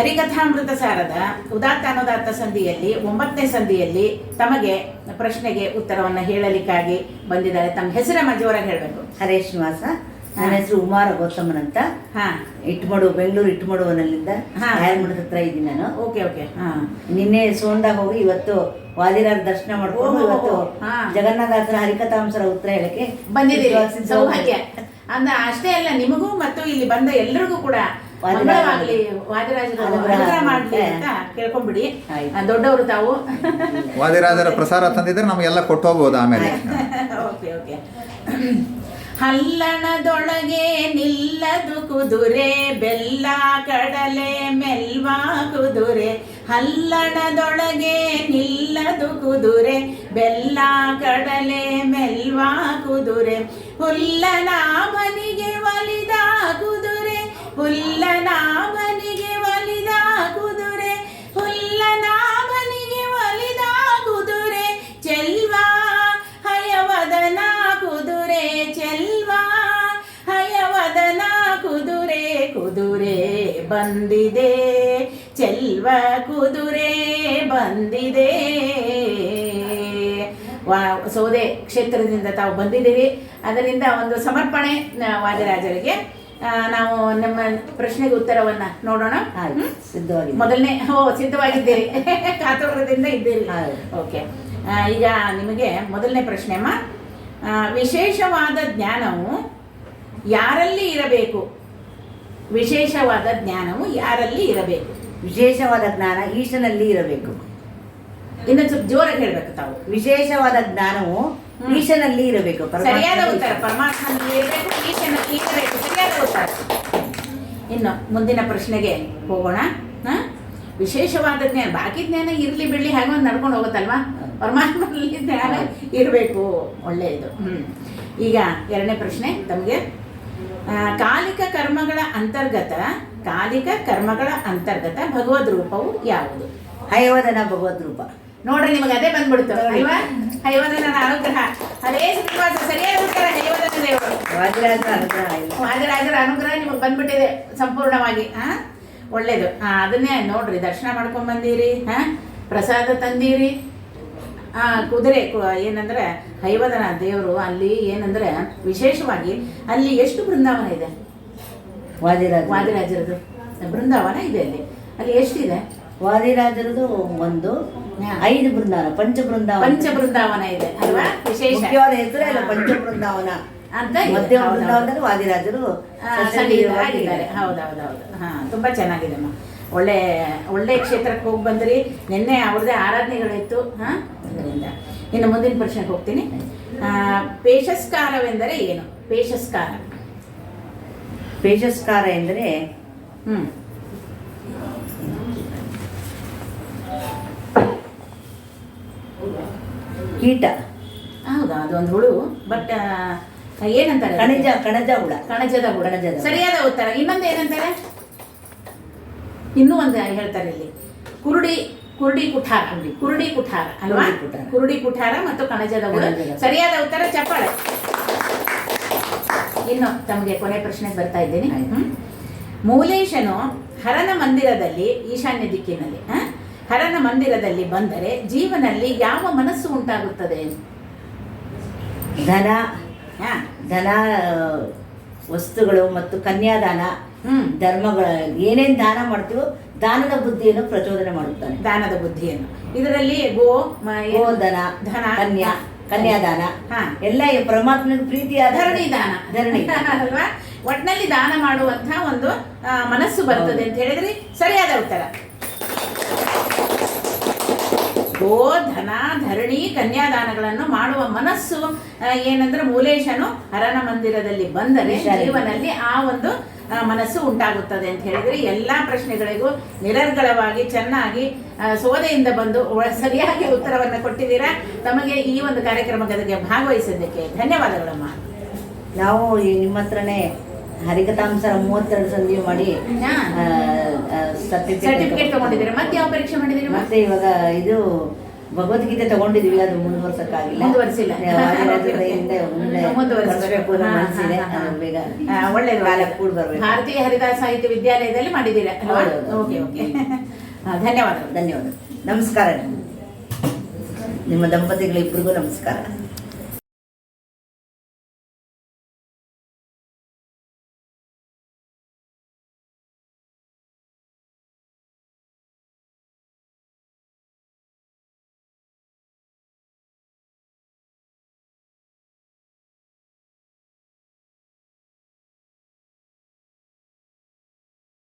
ಹರಿಕಥಾಮೃತ ಸಾರದ ಉದಾತ್ತ ಅನುದಾತ್ತ ಸಂಧಿಯಲ್ಲಿ ಒಂಬತ್ತನೇ ಸಂಧಿಯಲ್ಲಿ ತಮಗೆ ಪ್ರಶ್ನೆಗೆ ಉತ್ತರವನ್ನು ಹೇಳಲಿಕ್ಕಾಗಿ ಬಂದಿದ್ದಾರೆ. ತಮ್ಮ ಹೆಸರೇ ಮಜೋರಾಗಿ ಹೇಳಬೇಕು. ಹರೇ ಶ್ರೀನಿವಾಸ. ನನ್ನ ಹೆಸರು ಉಮಾರ ಗೌತಮನ್ ಅಂತ. ಹಾ. ಇಟ್ಮಡು ಬೆಂಗಳೂರು ಇಟ್ಮಡುವನಲ್ಲಿಂದ ಹಾ. ಆಯರ್ಮಠದ ಹತ್ರ ಇದ್ದೀನಿ ನಾನು. Okay okay. ಹಾ. ನಿನ್ನೆ ಸೋಂದಾಗ ಹೋಗಿ ಇವತ್ತು ವಾದಿರಾರ ದರ್ಶನ ಮಾಡ್ಕೊಂಡು ಇವತ್ತು. ಜಗನ್ನಾಥಾಸರ ಹರಿಕಥಾಂಸರ ಉತ್ತರ ಹೇಳಕ್ಕೆ ಬಂದಿದ್ದೀವಿ ಸೌಭಾಗ್ಯ. ಅಂದ ಅಷ್ಟೇ ಅಲ್ಲ ನಿಮಗೂ ಮತ್ತು ಇಲ್ಲಿ ಬಂದ ಎಲ್ಲರಿಗೂ ಕೂಡ ಮಂಗಳವಾಗಲಿ ವಾದಿರಾಜರು ಅನುಗ್ರಹ ಮಾಡಲಿ ಅಂತ ಕೇಳ್ಕೊಂಡ್ಬಿಡಿ. ದೊಡ್ಡವರು ತಾವು. ವಾದಿರಾಜರ ಪ್ರಸಾರ ತಂದಿದ್ರೆ ನಮಗೆಲ್ಲ ಕೊಟ್ಟು ಹೋಗ್ಬೋದು ಆಮೇಲೆ. Okay okay. ಹಲ್ಲಣದೊಳಗೆ ನಿಲ್ಲದು ಕುದುರೆ ಬೆಲ್ಲ ಕಡಲೆ ಮೆಲ್ವಾ ಕುದುರೆ. ಹಲ್ಲಣದೊಳಗೆ ನಿಲ್ಲದು ಕುದುರೆ ಬೆಲ್ಲ ಕಡಲೆ ಮೆಲ್ವಾ ಕುದುರೆ. ಹುಲ್ಲನಾಭನಿಗೆ ಒಲಿದ ಕುದುರೆ ಹುಲ್ಲನಾಭನಿಗೆ ಕುದುರೆ ಬಂದಿದೆ ಚೆಲ್ವ ಕುದುರೆ ಬಂದಿದೆ. ವಾ ಸೌದೆ ಕ್ಷೇತ್ರದಿಂದ ತಾವು ಬಂದಿದ್ದೀರಿ ಅದರಿಂದ ಒಂದು ಸಮರ್ಪಣೆ ವಾದಿರಾಜರಿಗೆ. ನಾವು ನಮ್ಮ ಪ್ರಶ್ನೆಗೆ ಉತ್ತರವನ್ನ ನೋಡೋಣ. ಸಿದ್ಧವಾಗಿ ಮೊದಲನೇ ಓ ಸಿದ್ಧವಾಗಿದ್ದೀರಿ. ಕಾತುರದಿಂದ ಇದ್ದೀರಿ. ಓಕೆ. ಈಗ ನಿಮಗೆ ಮೊದಲನೇ ಪ್ರಶ್ನೆ ಅಮ್ಮ. ವಿಶೇಷವಾದ ಜ್ಞಾನವು ಯಾರಲ್ಲಿ ಇರಬೇಕು? ವಿಶೇಷವಾದ ಜ್ಞಾನವು ಯಾರಲ್ಲಿ ಇರಬೇಕು? ವಿಶೇಷವಾದ ಜ್ಞಾನ ಈಶನಲ್ಲಿ ಇರಬೇಕು. ಇನ್ನೊಂದು ಸ್ವಲ್ಪ ಜೋರಾಗಿ ಹೇಳ್ಬೇಕು ತಾವು. ವಿಶೇಷವಾದ ಜ್ಞಾನವು. ಈಶನಲ್ಲಿ ಇರಬೇಕು. ಸರಿಯಾದ ಉತ್ತರ. ಪರಮಾತ್ಮನಲ್ಲಿ ಇರಬೇಕು ಈಶನಲ್ಲಿ ಇರಬೇಕು ಸರಿಯಾದ ಉತ್ತರ. ಇನ್ನು ಮುಂದಿನ ಪ್ರಶ್ನೆಗೆ ಹೋಗೋಣ? ವಿಶೇಷವಾದ ಜ್ಞಾನ. ಬಾಕಿ ಜ್ಞಾನ ಇರ್ಲಿ ಬಿಡ್ಲಿ ಹಾಗೆ ಒಂದು ನಡ್ಕೊಂಡು ಹೋಗುತ್ತಲ್ವಾ? ಪರಮಾತ್ಮನಲ್ಲಿ ಜ್ಞಾನ ಇರಬೇಕು. ಒಳ್ಳೆಯದು. ಹ್ಮ್. ಈಗ ಎರಡನೇ ಪ್ರಶ್ನೆ ತಮಗೆ. ಕಾಲಿಕ ಕರ್ಮಗಳ ಅಂತರ್ಗತ ಕಾಲಿಕ ಕರ್ಮಗಳ ಅಂತರ್ಗತ ಭಗವದ್ ರೂಪವು ಯಾವುದು? ಹಯವದನ ಭಗವದ್ ರೂಪ. ನೋಡ್ರಿ ನಿಮಗೆ ಅದೇ ಬಂದ್ಬಿಡ್ತು. ಅಲ್ವಾ? ಹೈವದನ ಅನುಗ್ರಹ. ಅದೇ ಶ್ರೀನಿವಾಸ ಸರಿಯಾಗಿ ಉತ್ತರ ಹೈವದನ ದೇವರು. ಅನುಗ್ರಹ ನಿಮಗೆ ಬಂದ್ಬಿಟ್ಟಿದೆ ಸಂಪೂರ್ಣವಾಗಿ ಹಾ ಒಳ್ಳೇದು. ಅದನ್ನೇ ನೋಡ್ರಿ ದರ್ಶನ ಮಾಡ್ಕೊಂಡ್ ಬಂದೀರಿ ಹಾ ಪ್ರಸಾದ ತಂದೀರಿ ಆ ಕುದುರೆ ಏನಂದ್ರೆ ಹೈವದನ ದೇವರು ಅಲ್ಲಿ ಏನಂದ್ರೆ ವಿಶೇಷವಾಗಿ ಅಲ್ಲಿ ಎಷ್ಟು ಬೃಂದಾವನ ಇದೆ? ವಾದಿರಾಜ ವಾದಿರಾಜರದು ಬೃಂದಾವನ ಇದೆ ಅಲ್ಲಿ. ಅಲ್ಲಿ ಎಷ್ಟಿದೆ? ವಾದಿರಾಜರದು ಒಂದು ಐದು ಬೃಂದಾವನ ಪಂಚ ಬೃಂದಾವನ. ಪಂಚ ಬೃಂದಾವನ ಇದೆ ಅಲ್ವಾ? ವಿಶೇಷ. ಹೆಸರೇ ಅಲ್ಲ ಪಂಚ ಬೃಂದಾವನ. ಅಂತ ಮಧ್ಯ ಹೌದೌದು. ಬೃಂದಾವನದಲ್ಲಿ ವಾದಿರಾಜರು ಹೌದೌದೌದು. ಹಾ ತುಂಬಾ ಚೆನ್ನಾಗಿದೆ ಅಮ್ಮ. ಒಳ್ಳೆ ಒಳ್ಳೆ ಕ್ಷೇತ್ರಕ್ಕೆ ಹೋಗಿ ಬಂದ್ರಿ. ನಿನ್ನೆ ಅವ್ರದ್ದೇ ಆರಾಧನೆಗಳಿತ್ತು ಹಾಂ? ಅದರಿಂದ. ಇನ್ನು ಮುಂದಿನ ಪ್ರಶ್ನೆಗೆ ಹೋಗ್ತೀನಿ. ಪೇಷಸ್ಕಾರವೆಂದರೆ ಪೇಶಸ್ಕಾರವೆಂದರೆ ಏನು? ಪೇಶಸ್ಕಾರ ಪೇಶಸ್ಕಾರ ಎಂದರೆ ಹ್ಞೂ ಕೀಟ. ಹೌದಾ? ಅದೊಂದು ಹುಳು. ಬಟ್ ಏನಂತಾರೆ? ಕಣಜ ಕಣಜ ಹುಳ. ಕಣಜದ ಹುಳ. ಕಣಜದ ಹುಳ. ಸರಿಯಾದ ಉತ್ತರ. ಇನ್ನೊಂದು ಏನಂತಾರೆ? ಇನ್ನೂ ಒಂದು ಹೇಳ್ತಾರೆ ಇಲ್ಲಿ. ಕುರುಡಿ ಕುರುಡಿ ಕುಠಾರ. ಕುರುಡಿ ಕುಠಾರ. ಅಲ್ವಾ? ಕುರುಡಿ ಕುಠಾರ. ಮತ್ತು ಕಣಜದ ಸರಿಯಾದ ಉತ್ತರ ಚಪ್ಪಾಳೆ. ಇನ್ನು ತಮಗೆ ಕೊನೆ ಪ್ರಶ್ನೆಗೆ ಬರ್ತಾ ಇದ್ದೇನೆ. ಮೂಲೇಶನು ಹರನ ಮಂದಿರದಲ್ಲಿ ಈಶಾನ್ಯ ದಿಕ್ಕಿನಲ್ಲಿ? ಹರನ ಮಂದಿರದಲ್ಲಿ ಬಂದರೆ ಜೀವನಲ್ಲಿ ಯಾವ ಮನಸ್ಸು ಉಂಟಾಗುತ್ತದೆ? ಧನ. ಹಾ. ಧನ ವಸ್ತುಗಳು ಮತ್ತು ಕನ್ಯಾದಾನ. ಧರ್ಮಗಳ ಏನೇನ್ ದಾನ ಮಾಡ್ತೀವೋ ದಾನದ ಬುದ್ಧಿಯನ್ನು ಪ್ರಚೋದನೆ ಮಾಡುತ್ತಾನೆ. ದಾನದ ಬುದ್ಧಿಯನ್ನು. ಇದರಲ್ಲಿ ಗೋ? ಗೋಧನ ಧನ ಕನ್ಯಾ ಕನ್ಯಾದಾನ ಹಾ. ಎಲ್ಲ ಈ ಪ್ರೀತಿಯ ಧರಣಿ ದಾನ. ಧರಣಿ ಅಲ್ವಾ? ಒಟ್ನಲ್ಲಿ ದಾನ ಮಾಡುವಂತಹ ಒಂದು ಮನಸ್ಸು ಬರ್ತದೆ ಅಂತ ಹೇಳಿದ್ರಿ. ಸರಿಯಾದ ಉತ್ತರ. ಗೋ ಧನ ಧರಣಿ ಕನ್ಯಾದಾನಗಳನ್ನು ಮಾಡುವ ಮನಸ್ಸು ಏನಂದ್ರೆ ಮೂಲೇಶನು ಹರನ ಮಂದಿರದಲ್ಲಿ ಬಂದರೆ. ಜೀವನಲ್ಲಿ ಆ ಒಂದು ಮನಸ್ಸು ಉಂಟಾಗುತ್ತದೆ ಅಂತ ಹೇಳಿದ್ರೆ ಎಲ್ಲಾ ಪ್ರಶ್ನೆಗಳಿಗೂ ನಿರರ್ಗಳವಾಗಿ ಚೆನ್ನಾಗಿ ಸೋದೆಯಿಂದ ಬಂದು ಸರಿಯಾಗಿ ಉತ್ತರವನ್ನು ಕೊಟ್ಟಿದ್ದೀರಾ? ತಮಗೆ ಈ ಒಂದು ಕಾರ್ಯಕ್ರಮಕ್ಕೆ ಭಾಗವಹಿಸಿದ್ದಕ್ಕೆ ಧನ್ಯವಾದಗಳಮ್ಮ. ನಾವು ಈ ನಿಮ್ಮ ಹತ್ರನೇ ಹರಿಕಥಾಂಸರ ಮೂವತ್ತೆರಡು ಸಂಧಿ ಮಾಡಿ ಸರ್ಟಿಫಿಕೇಟ್ ಸರ್ಟಿಫಿಕೇಟ್ ತಗೊಂಡಿದ್ದೀರಾ? ಮತ್ತೆ ಯಾವ ಪರೀಕ್ಷೆ ಮಾಡಿದ್ದೀರಿ? ಮತ್ತೆ ಇವಾಗ ಇದು ಭಗವದ್ಗೀತೆ ತಗೊಂಡಿದೀವಿ ಅದು ಮುಂದುವರ್ಸಕ್ಕಾಗಿಲ್ಲ ಮುಂದುವರ್ಸಿಲ್ಲ. ಬರ್ಬೇಕು. ಭಾರತೀಯ ಹರಿದಾಸ ಸಾಹಿತ್ಯ ವಿದ್ಯಾಲಯದಲ್ಲಿ ಮಾಡಿದ್ದೀರಾ. Okay okay. ಆ, ಧನ್ಯವಾದಗಳು. ಧನ್ಯವಾದ ನಮಸ್ಕಾರ. ನಿಮ್ಮ ದಂಪತಿಗಳಿಬ್ಬರಿಗೂ ನಮಸ್ಕಾರ.